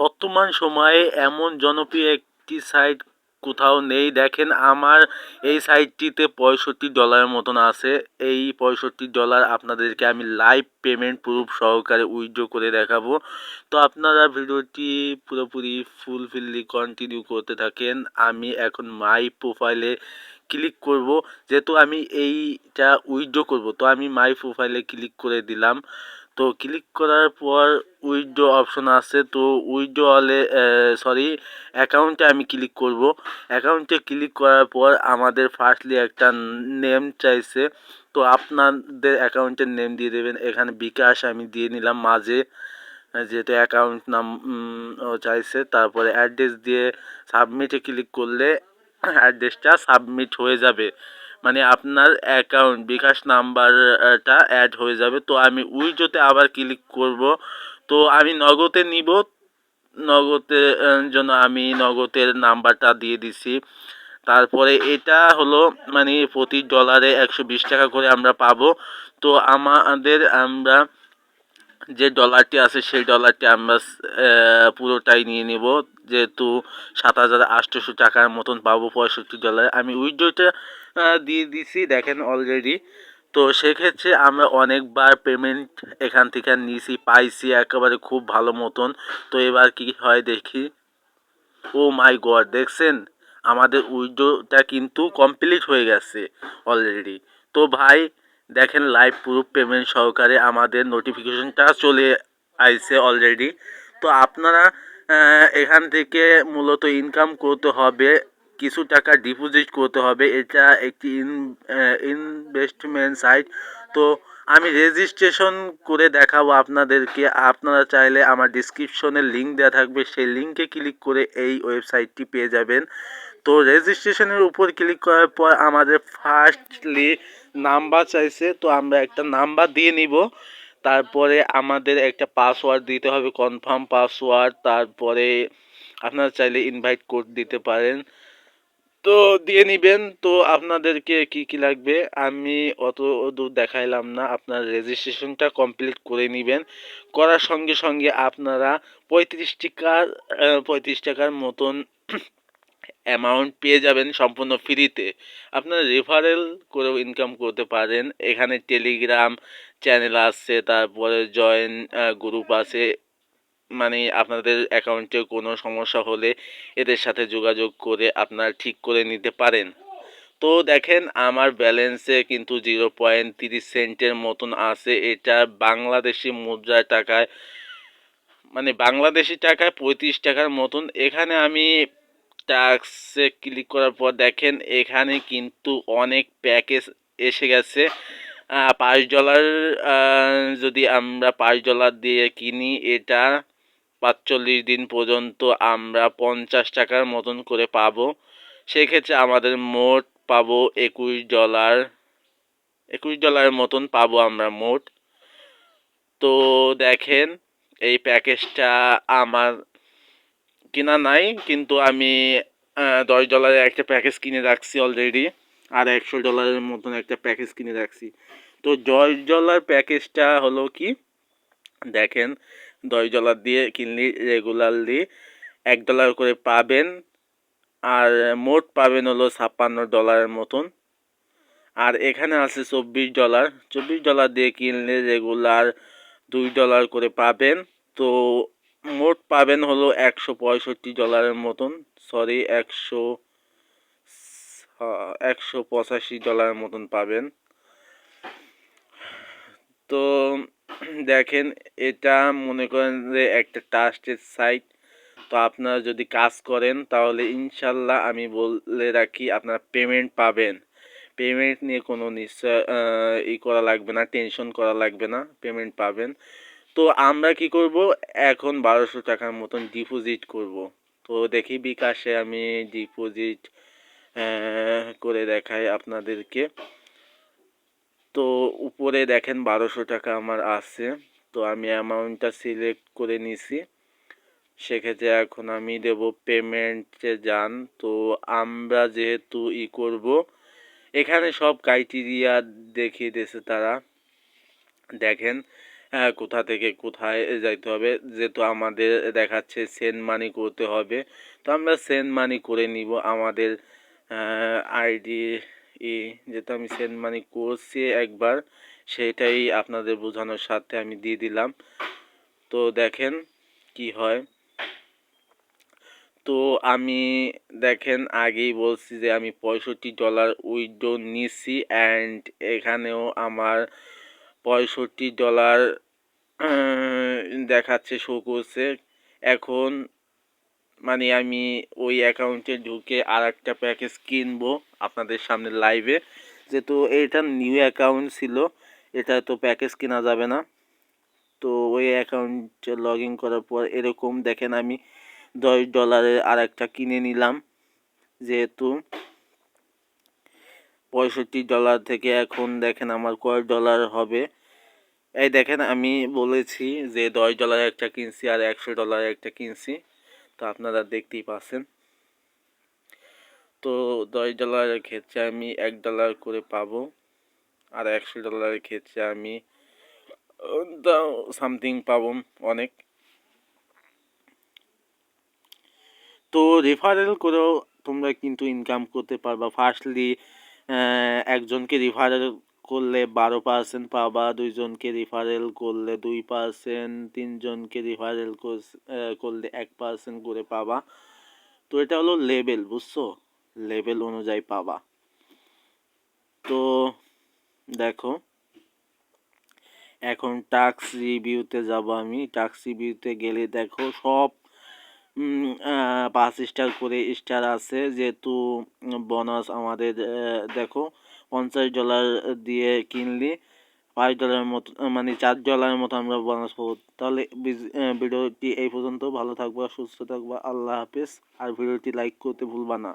বর্তমান সময়ে এমন জনপ্রিয় একটি সাইট কোথাও নেই। দেখেন আমার এই সাইটটিতে পঁয়ষট্টি ডলারের মতন আছে। এই পঁয়ষট্টি ডলার আপনাদেরকে আমি লাইভ পেমেন্ট প্রুফ সহকারে উইথড্র করে দেখাবো। তো আপনারা ভিডিওটি পুরোপুরি ফুলফিললি কন্টিনিউ করতে থাকেন। আমি এখন মাই প্রোফাইলে ক্লিক করব। যেহেতু আমি এইটা উইথড্র করব, তো আমি মাই প্রোফাইলে ক্লিক করে দিলাম। তো ক্লিক করার পর উইথড্র অপশন আছে, তো উইথড্রলে সরি, অ্যাকাউন্টে আমি ক্লিক করব। অ্যাকাউন্টে ক্লিক করার পর আমাদের ফার্স্টলি একটা নেম চাইছে, তো আপনাদের অ্যাকাউন্টের নেম দিয়ে দেবেন। এখানে বিকাশ আমি দিয়ে নিলাম মাঝে, যেহেতু অ্যাকাউন্ট নাম চাইছে। তারপরে অ্যাড্রেস দিয়ে সাবমিটে ক্লিক করলে অ্যাড্রেসটা সাবমিট হয়ে যাবে। মানে আপনার অ্যাকাউন্ট বিকাশ নাম্বারটা অ্যাড হয়ে যাবে। তো আমি উইজোতে আবার ক্লিক করব। তো আমি নগদে নিব। নগদের জন্য আমি নগদের নাম্বারটা দিয়ে দিছি। তারপরে এটা হলো মানে প্রতি ডলারে একশো বিশ টাকা করে আমরা পাবো। তো আমাদের আমরা যে ডলারটি আছে, সেই ডলারটি আমরা পুরোটাই নিয়ে নিব। যেহেতু সাত হাজার আটশোশো টাকার মতন পাবো পঁয়ষট্টি ডলার আমি উইড্রোটা দিয়ে দিছি, দেখেন অলরেডি তো সেক্ষেত্রে আমরা অনেকবার পেমেন্ট এখান থেকে নিয়েছি, পাইছি একেবারে খুব ভালো মতন। তো এবার কি হয় দেখি? ও মাই গড দেখছেন? আমাদের উইড্রোটা কিন্তু কমপ্লিট হয়ে গেছে অলরেডি তো ভাই দেখেন লাইভ প্রুফ পেমেন্ট সহকারে আমাদের নোটিফিকেশনটা চলে আইছে অলরেডি তো আপনারা এখান থেকে মূলত ইনকাম করতে হবে, কিছু টাকা ডিপোজিট করতে হবে। এটা একটি ইন ইনভেস্টমেন্ট সাইট তো আমি রেজিস্ট্রেশন করে দেখাবো আপনাদেরকে। আপনারা চাইলে আমার ডিসক্রিপশনে লিঙ্ক দেওয়া থাকবে। সেই লিঙ্কে ক্লিক করে এই ওয়েবসাইটটি পেয়ে যাবেন। তো রেজিস্ট্রেশনের উপর ক্লিক করার পর আমাদের ফার্স্টলি নাম্বার চাইছে, তো আমরা একটা নাম্বার দিয়ে নিব। তারপরে আমাদের একটা পাসওয়ার্ড দিতে হবে কনফার্ম পাসওয়ার্ড তারপরে আপনারা চাইলে ইনভাইট কোড দিতে পারেন। তো দিয়ে নিবেন, তো আপনাদেরকে কি কি লাগবে? আমি অত দূর দেখাইলাম না, আপনার রেজিস্ট্রেশনটা কমপ্লিট করে নেবেন। করার সঙ্গে সঙ্গে আপনারা পঁয়ত্রিশ টাকার পঁয়ত্রিশ টাকার মতন অ্যামাউন্ট পেয়ে যাবেন সম্পূর্ণ ফ্রিতে আপনারা রেফারেল করেও ইনকাম করতে পারেন। এখানে টেলিগ্রাম চ্যানেল আছে তারপরে জয়েন গ্রুপ আছে। মানে আপনাদের অ্যাকাউন্টে কোনো সমস্যা হলে এদের সাথে যোগাযোগ করে আপনারা ঠিক করে নিতে পারেন। তো দেখেন, আমার ব্যালেন্সে কিন্তু জিরো পয়েন্ট তিরিশ সেন্টের মতন আছে। এটা বাংলাদেশি মুদ্রার টাকায় মানে বাংলাদেশি টাকায় পঁয়ত্রিশ টাকার মতন। এখানে আমি টাক্সে ক্লিক করার পর দেখেন এখানে কিন্তু অনেক প্যাকেজ এসে গেছে। পাঁচ ডলার যদি আমরা পাঁচ ডলার দিয়ে কিনি, এটা পাঁচচল্লিশ দিন পর্যন্ত আমরা পঞ্চাশ টাকার মতন করে পাবো। সেক্ষেত্রে আমাদের মোট পাবো একুশ ডলার একুশ ডলারের মতন পাবো আমরা মোট। তো দেখেন, এই প্যাকেজটা আমার কেনা নাই, কিন্তু আমি দশ ডলারের একটা প্যাকেজ কিনে রাখছি অলরেডি আর একশো ডলারের মতন একটা প্যাকেজ কিনে রাখছি। তো দশ ডলার প্যাকেজটা হলো কি? দেখেন, দশ ডলার দিয়ে কিনলে রেগুলারলি এক ডলার করে পাবেন, আর মোট পাবেন হলো ছাপ্পান্ন ডলারের মতন। আর এখানে আছে চব্বিশ ডলার চব্বিশ ডলার দিয়ে কিনলে রেগুলার দুই ডলার করে পাবেন। তো মোট পাবেন হলো একশো পঁয়ষট্টি ডলারের মতন সরি একশো একশো পঁচাশি ডলারের মতন পাবেন। তো দেখেন, এটা মনে করেন যে একটা ট্রাস্টেড সাইট তো আপনারা যদি কাজ করেন, তাহলে ইনশাল্লাহ আমি বলে রাখি, আপনারা পেমেন্ট পাবেন। পেমেন্ট নিয়ে কোনো নিশ্চয় ই করা লাগবে না টেনশন করা লাগবে না পেমেন্ট পাবেন। তো আমরা কি করব? এখন বারোশো টাকার মতন ডিপোজিট করব। তো দেখি বিকাশে আমি ডিপোজিট করে দেখাই আপনাদেরকে। তো উপরে দেখেন বারোশো টাকা আমার আছে। তো আমি অ্যামাউন্টটা সিলেক্ট করে নিছি। সেক্ষেত্রে এখন আমি দেব পেমেন্টে যান। তো আমরা যেহেতু ই করব, এখানে সব ক্রাইটেরিয়া দেখিয়ে দিয়েছে তারা। দেখেন কোথা থেকে কোথায় যাইতে হবে? যেহেতু আমাদের দেখাচ্ছে সেন্ড মানি করতে হবে। তো আমরা সেন্ড মানি করে নিব। আমাদের আইডি ই যেহেতু আমি সেন্ড মানি করছি একবার, সেটাই আপনাদের বোঝানোর সাথে আমি দিয়ে দিলাম। তো দেখেন কি হয়। তো আমি দেখেন আগেই বলছি যে আমি পঁয়ষট্টি ডলার উইথড্র নিছি অ্যান্ড এখানেও আমার পঁয়ষট্টি ডলার দেখাচ্ছে শো করছে। এখন মানে আমি ওই অ্যাকাউন্টে ঢুকে আর একটা প্যাকেজ কিনবো আপনাদের সামনে লাইভে যেহেতু এটা নিউ অ্যাকাউন্ট ছিল, এটা তো প্যাকেজ কেনা যাবে না। তো ওই অ্যাকাউন্টে লগ ইন করার পর এরকম দেখেন আমি দশ ডলারের আর একটা কিনে নিলাম। যেহেতু পঁয়ষট্টি ডলার থেকে এখন দেখেন আমার কয় ডলার হবে। এই দেখেন আমি বলেছি যে দশ ডলার একটা কিনছি আর একশো ডলার একটা কিনছি। তো আপনারা দেখতেই পাচ্ছেন। তো দশ ডলারের ক্ষেত্রে আমি এক ডলার করে পাবো আর একশো ডলারের ক্ষেত্রে আমি সামথিং পাবো অনেক। তো রেফারেল করেও তোমরা কিন্তু ইনকাম করতে পারবা। ফার্স্টলি একজনকে রিফারেল করলে বারো পার্সেন্ট পাবা, দুইজনকে রিফারেল করলে দুই পার্সেন্ট তিনজনকে রিফারেল করলে এক পার্সেন্ট করে পাবা। তো এটা হলো লেভেল বুঝছ? লেভেল অনুযায়ী পাবা। তো দেখো, এখন টাক্স রিভিউতে যাব আমি। টাক্স রিভিউতে গেলে দেখো সব পাঁচ স্টার করে স্টার আছে। যেহেতু বোনাস আমাদের দেখো, পঞ্চাশ ডলার দিয়ে কিনলি, পাঁচ ডলারের মতো মানে চার ডলারের মতো আমরা বোনাস পাবো। তাহলে ভিডিওটি এই পর্যন্ত। ভালো থাকবা, সুস্থ থাকবা, আল্লাহ হাফিজ। আর ভিডিওটি লাইক করতে ভুলবা না।